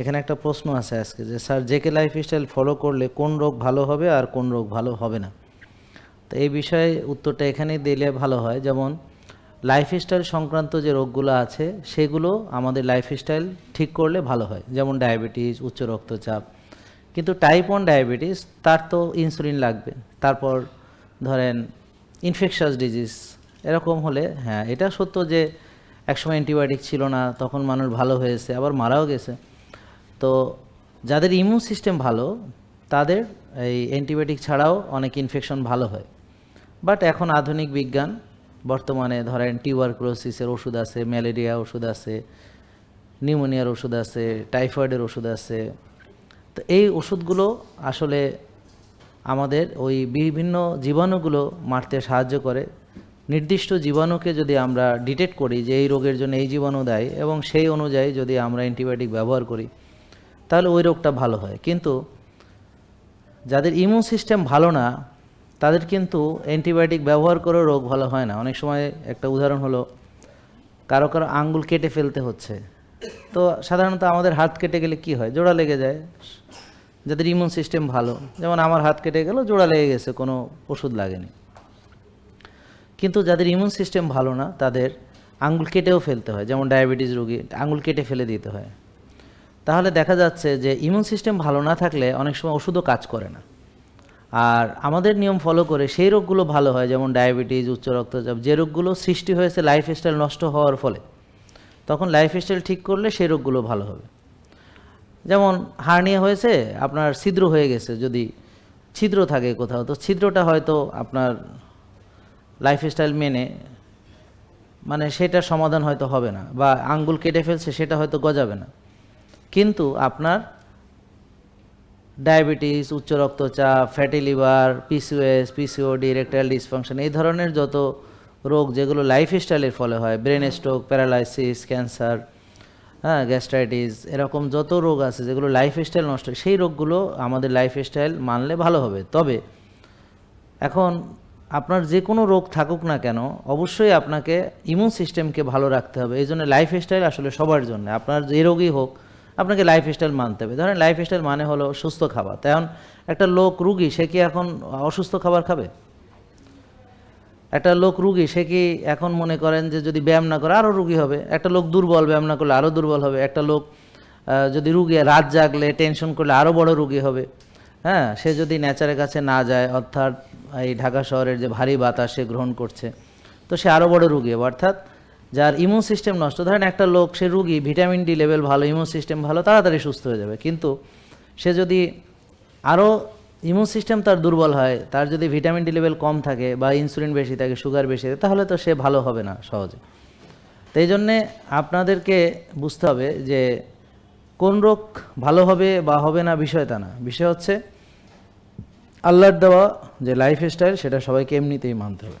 এখানে একটা প্রশ্ন আছে আজকে যে, স্যার জেকে লাইফস্টাইল ফলো করলে কোন রোগ ভালো হবে আর কোন রোগ ভালো হবে না? তো এই বিষয়ে উত্তরটা এখানেই দিলে ভালো হয়। যেমন লাইফস্টাইল সংক্রান্ত যে রোগগুলো আছে, সেগুলো আমাদের লাইফস্টাইল ঠিক করলে ভালো হয়। যেমন ডায়াবেটিস উচ্চ রক্তচাপ। কিন্তু টাইপ ওয়ান ডায়াবেটিস তার তো ইনসুলিন লাগবে। তারপর ধরেন ইনফেকশাস ডিজিজ এরকম হলে হ্যাঁ এটা সত্য যে, একসময় অ্যান্টিবায়োটিক ছিল না, তখন মানুষ ভালো হয়েছে, আবার মারাও গেছে। তো যাদের ইমিউন সিস্টেম ভালো, তাদের এই অ্যান্টিবায়োটিক ছাড়াও অনেক ইনফেকশন ভালো হয়। বাট এখন আধুনিক বিজ্ঞান, বর্তমানে ধরেন টিউবারক্লোসিসের ওষুধ আছে ম্যালেরিয়া ওষুধ আছে নিউমোনিয়ার ওষুধ আছে টাইফয়েডের ওষুধ আছে। তো এই ওষুধগুলো আসলে আমাদের ওই বিভিন্ন জীবাণুগুলো মারতে সাহায্য করে। নির্দিষ্ট জীবাণুকে যদি আমরা ডিটেক্ট করি যে এই রোগের জন্য এই জীবাণু দেয় এবং সেই অনুযায়ী যদি আমরা অ্যান্টিবায়োটিক ব্যবহার করি তাহলে ওই রোগটা ভালো হয়। কিন্তু যাদের ইমিউন সিস্টেম ভালো না, তাদের কিন্তু অ্যান্টিবায়োটিক ব্যবহার করেও রোগ ভালো হয় না। অনেক সময় একটা উদাহরণ হলো, কারও কারও আঙ্গুল কেটে ফেলতে হচ্ছে। তো সাধারণত আমাদের হাত কেটে গেলে কি হয়? জোড়া লেগে যায়। যাদের ইমিউন সিস্টেম ভালো, যেমন আমার হাত কেটে গেল, জোড়া লেগে গেছে, কোনো ওষুধ লাগেনি। কিন্তু যাদের ইমিউন সিস্টেম ভালো না, তাদের আঙ্গুল কেটেও ফেলতে হয়। যেমন ডায়াবেটিস রোগী, আঙ্গুল কেটে ফেলে দিতে হয়। তাহলে দেখা যাচ্ছে যে ইমিউন সিস্টেম ভালো না থাকলে অনেক সময় ওষুধও কাজ করে না। আর আমাদের নিয়ম ফলো করে সেই রোগগুলো ভালো হয়, যেমন ডায়াবেটিস উচ্চ রক্তচাপ, যে রোগগুলো সৃষ্টি হয়েছে লাইফস্টাইল নষ্ট হওয়ার ফলে। তখন লাইফস্টাইল ঠিক করলে সেই রোগগুলো ভালো হবে। যেমন হার্নিয়া হয়েছে, আপনার ছিদ্র হয়ে গেছে, যদি ছিদ্র থাকে কোথাও, তো ছিদ্রটা হয়তো আপনার লাইফস্টাইল মেনে মানে সেটার সমাধান হয়তো হবে না, বা আঙ্গুল কেটে ফেলছে, সেটা হয়তো গজাবে না। কিন্তু আপনার ডায়াবেটিস, উচ্চ রক্তচাপ fatty liver PCOS PCOD erectile dysfunction এই ধরনের যত রোগ যেগুলো লাইফস্টাইলের ফলে হয় ব্রেন স্ট্রোক প্যারালাইসিস ক্যান্সার হ্যাঁ গ্যাস্ট্রাইটিস এরকম যত রোগ আছে যেগুলো লাইফস্টাইল নষ্ট, সেই রোগগুলো আমাদের লাইফস্টাইল মানলে ভালো হবে। তবে এখন আপনার যে কোনো রোগ থাকুক না কেন, অবশ্যই আপনাকে ইমিউন সিস্টেমকে ভালো রাখতে হবে। এই জন্য লাইফস্টাইল আসলে সবার জন্য। আপনার যে রোগই হোক আপনাকে লাইফস্টাইল মানতে হবে। ধরেন লাইফস্টাইল মানে হলো সুস্থ খাবার। তেমন একটা লোক রুগী, সে কি এখন অসুস্থ খাবার খাবে? একটা লোক রুগী, সে কি এখন মনে করেন যে যদি ব্যায়াম না করে আরও রুগী হবে? একটা লোক দুর্বল, ব্যায়াম না করলে আরও দুর্বল হবে। একটা লোক যদি রুগী, রাত জাগলে টেনশন করলে আরও বড় রুগী হবে। হ্যাঁ সে যদি নেচারের কাছে না যায়, অর্থাৎ এই ঢাকা শহরের যে ভারী বাতাস সে গ্রহণ করছে, তো সে আরও বড় রুগী হবে। অর্থাৎ যার ইমিউন সিস্টেম নষ্ট। ধরেন একটা লোক, সে রুগী ভিটামিন ডি লেভেল ভালো ইমিউন সিস্টেম ভালো, তাড়াতাড়ি সুস্থ হয়ে যাবে। কিন্তু সে যদি আরও ইমিউন সিস্টেম তার দুর্বল হয়, তার যদি ভিটামিন ডি লেভেল কম থাকে বা ইনসুলিন বেশি থাকে সুগার বেশি থাকে, তাহলে তো সে ভালো হবে না সহজে। তো এই জন্যে আপনাদেরকে বুঝতে হবে যে কোন রোগ ভালো হবে বা হবে না বিষয় তা না। বিষয় হচ্ছে আল্লাহর দেওয়া যে লাইফস্টাইল সেটা সবাইকে এমনিতেই মানতে হবে।